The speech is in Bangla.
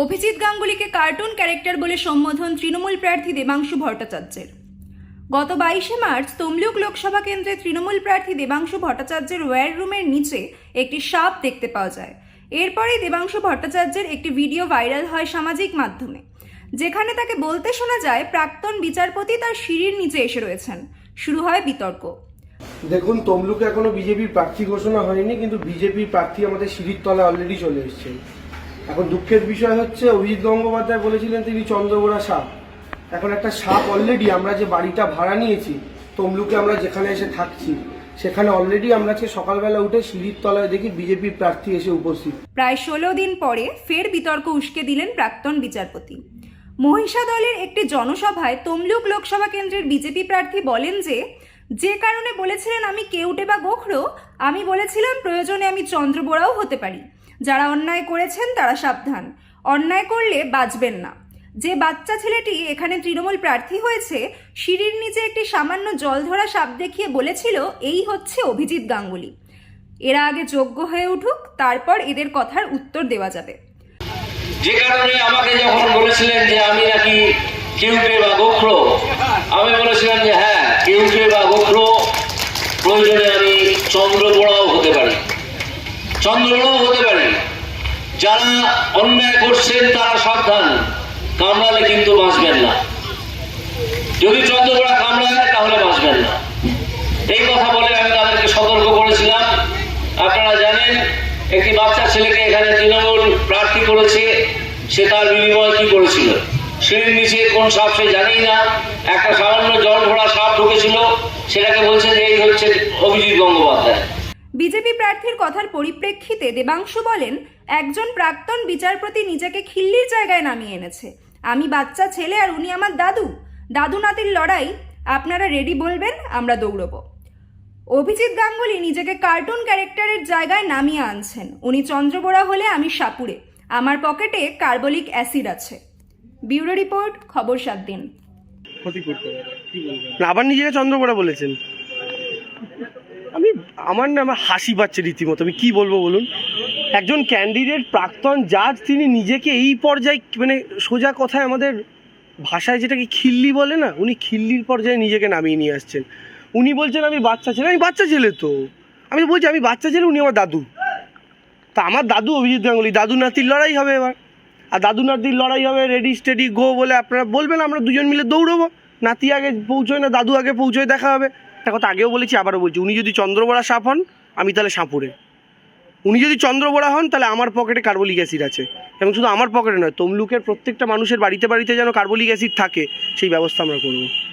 অভিজিৎ গাঙ্গুলিকে কার্টুন ক্যারেক্টার বলে সম্বোধন তৃণমূল প্রার্থী দেবাংশু ভট্টাচার্যের। গত বাইশে মার্চ তমলুক লোকসভা কেন্দ্রে তৃণমূল প্রার্থী দেবাংশু ভট্টাচার্যের ওয়্যার রুমের নিচে একটি সাপ দেখতে পাওয়া যায়। এরপরেই দেবাংশু ভট্টাচার্যের একটি ভিডিও ভাইরাল হয় সামাজিক মাধ্যমে। যেখানে তাকে বলতে শোনা যায়, প্রাক্তন বিচারপতি তার সিঁড়ির নিচে এসে রয়েছেন। শুরু হয় বিতর্ক। দেখুন, তমলুকে এখনও বিজেপির প্রার্থী ঘোষণা হয়নি, কিন্তু বিজেপির প্রার্থী আমাদের সিঁড়ির তলায় অলরেডি চলে এসেছেন এখন দুঃখের বিষয় হচ্ছে অভিজিৎ গঙ্গোপাধ্যায় বলেছিলেন তিনি চন্দ্রগোড়া সাপ। এখন একটা সাপ অলরেডি আমরা যে বাড়িটা ভাড়া নিয়েছি, তমলুকে আমরা যেখানে এসে থাকছি, সেখানে অলরেডি আমরা সকালবেলা উঠে সিঁড়ির তলায় দেখি বিজেপি প্রার্থী এসে উপস্থিত। প্রায় ষোলো দিন পরে ফের বিতর্ক উস্কে দিলেন প্রাক্তন বিচারপতি। মহিষা দলের একটি জনসভায় তমলুক লোকসভা কেন্দ্রের বিজেপি প্রার্থী বলেন যে যে কারণে বলেছিলেন আমি কেউটে বা গোখরো, আমি বলেছিলাম প্রয়োজনে আমি চন্দ্রবোড়াও হতে পারি। যারা অন্যায় করেছেন তারা সাবধান। অন্যায় করলে বাঁচবেন না। যে বাচ্চা ছেলেটি এখানে তৃণমূল প্রার্থী হয়েছে, সিঁড়ির নিচে একটি সামান্য জল ধরা সাপ দেখিয়ে বলেছিল, এই হচ্ছে অভিজিৎ গাঙ্গুলি। এরা আগে যোগ্য হয়ে উঠুক, তারপর এদের কথার উত্তর দেওয়া যাবে। যে কারণে আমাকে যখন বলেছিলেন যে আমি নাকি কেউটে বা গোখরো, আমি বলেছিলাম যে হ্যাঁ কেউটে বা গোখরো, প্রয়োজনে আমি পারি চন্দ্রবোড়াও হতে পারে যারা অন্যায় করছেন তারা সাবধান, কামড়ালে কিন্তু বাঁচবেন না। যদি চন্দ্রবোড়া কামড়ায়, তাহলে বাঁচবেন না। এই কথা বলে আমি তাদেরকে সতর্ক করেছিলাম। আপনারা জানেন, একটি বাচ্চা ছেলেকে এখানে তৃণমূল প্রার্থী করেছে, সে তার বিনিময় কি করেছিল? সিঁড়ির নিচে কোন সাপ সে জানেই না। একটা সামান্য জল ভরা সাপ ঢুকেছিল, সেটাকে বলছে যে এই হচ্ছে অভিজিৎ গঙ্গোপাধ্যায়। বিজেপি প্রার্থীর কথার পরিপ্রেক্ষিতে দেবাংশু বলেন, একজন প্রাক্তন বিচারপতি নিজেকে খিল্লির জায়গায় নামিয়ে এনেছে। আমি বাচ্চা ছেলে আর উনি আমার দাদু। দাদু নাতির লড়াই। আপনারা রেডি বলবেন, আমরা দৌড়ব। অভিজিৎ গাঙ্গুলি নিজেকে কার্টুন ক্যারেক্টারের জায়গায় নামিয়ে আনছেন। উনি চন্দ্রবোড়া হলে আমি সাপুরে আমার পকেটে কার্বলিক অ্যাসিড আছে। ব্যুরো রিপোর্ট, খবর সাত দিন। আবার নিজেকে চন্দ্রপোড়া বলেছেন। আমি, আমার না, আমার হাসি পাচ্ছে রীতিমতো। আমি কি বলব বলুন? একজন ক্যান্ডিডেট প্রাক্তন জাজ তিনি নিজেকে এই পর্যায়ে মানে সোজা কথায় আমাদের ভাষায় যেটাকে খিল্লি বলে না, উনি খিল্লির পর্যায়ে নিজেকে নামিয়ে নিয়ে আসছেন। উনি বলছেন, আমি বাচ্চা ছেলে, আমি বাচ্চা ছেলে তো। আমি বলছি, আমি বাচ্চা ছেলে, উনি আমার দাদু। তা আমার দাদু অভিজিৎ গাঙ্গুলি, দাদু নাতির লড়াই হবে এবার। আর দাদু নাতির লড়াই হবে রেডি স্টেডি গো বলে আপনারা বলবেন, আমরা দুজন মিলে দৌড়বো। নাতি আগে পৌঁছয় না, দাদু আগে পৌঁছয়, দেখা হবে। একটা কথা আগেও বলেছি, আবারও বলছি, উনি যদি চন্দ্রবড়া সাপ হন, আমি তাহলে সাঁপুরে। উনি যদি চন্দ্রবড়া হন, তাহলে আমার পকেটে কার্বলিক অ্যাসিড আছে। এবং শুধু আমার পকেটে নয়, তমলুকের প্রত্যেকটা মানুষের বাড়িতে বাড়িতে যেন কার্বলিক অ্যাসিড থাকে, সেই ব্যবস্থা আমরা করব।